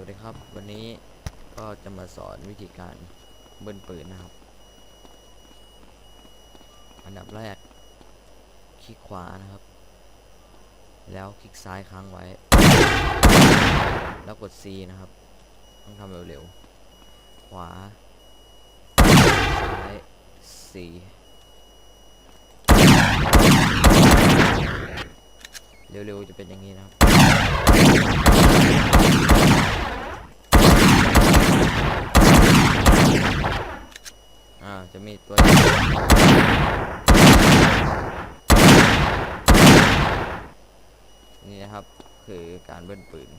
วัสดีครับ วันนี้ก็จะมาสอนวิธีการเบิ้ลปืนนะครับ อันดับแรก คลิกขวานะครับ แล้วคลิกซ้ายค้างไว้ แล้วกด C นะครับ ต้องทำเร็วๆ ขวา ซ้าย C เร็วๆ จะเป็นอย่างนี้นะครับ อ่า จะมีตัวนี่นะครับ คือการเบิ้ลปืน